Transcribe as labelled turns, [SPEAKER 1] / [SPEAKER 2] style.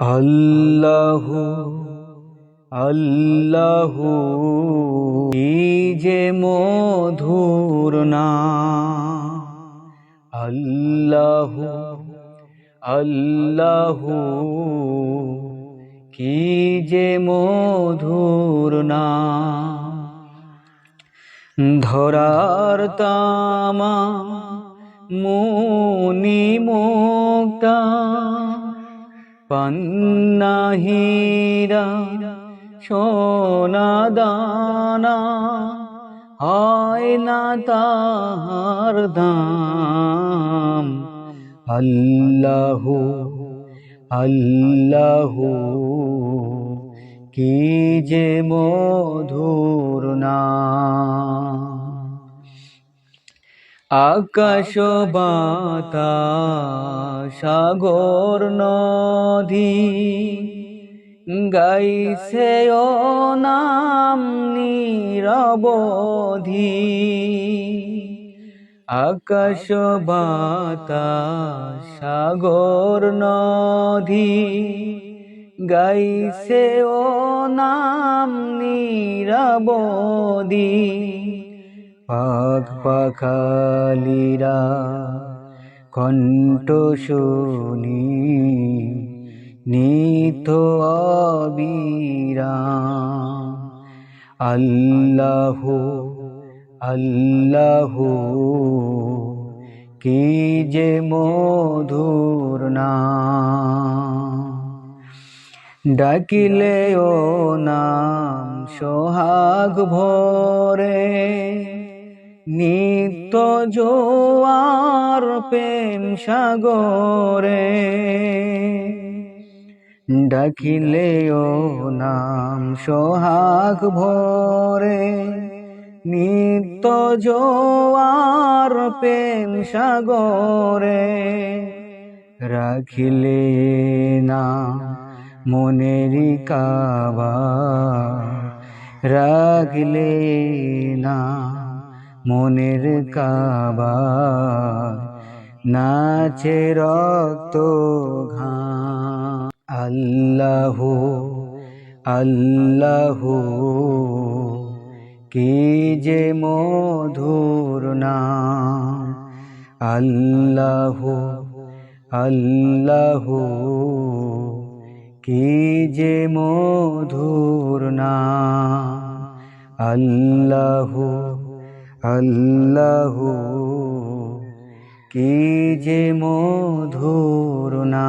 [SPEAKER 1] আল্লাহ আল্লাহ যে মধুর না। আল্লাহ আল্লাহ, কি যে মধুর না। ধরার তামা, মুনি মুক্তা পন্নাহীরা সোনা দানা হয় না তাহার দাম। আল্লাহ আল্লাহ, কি যে মধুর না আকাশ বাতাস সাগর নদী গাইছে ও নাম নিরবধি। আকাশ বাতাস সাগর নদী গাইছে ও নাম নিরবধি। পাক পাখালিরা কণ্ঠ শুনি, নিত অবিরা আল্লাহ আল্লাহ, কি যে মধুর না ডাকিলে ও নাম সোহাগ ভরে। নিত্য জোয়ার প্রেম সাগরে ডাকিলে ও নাম সোহাগ ভরে। নিত্য জোয়ার প্রেম সাগরে রাখিলে না মনের কাবা। রাখলে না মনের কাবা নাচে রক্ত ঘা আল্লাহ আল্লাহ কি যে মধুর নাম। আল্লাহ আল্লাহ কি যে মধুর নাম। আল্লাহ আল্লাহ কি যে মধুর না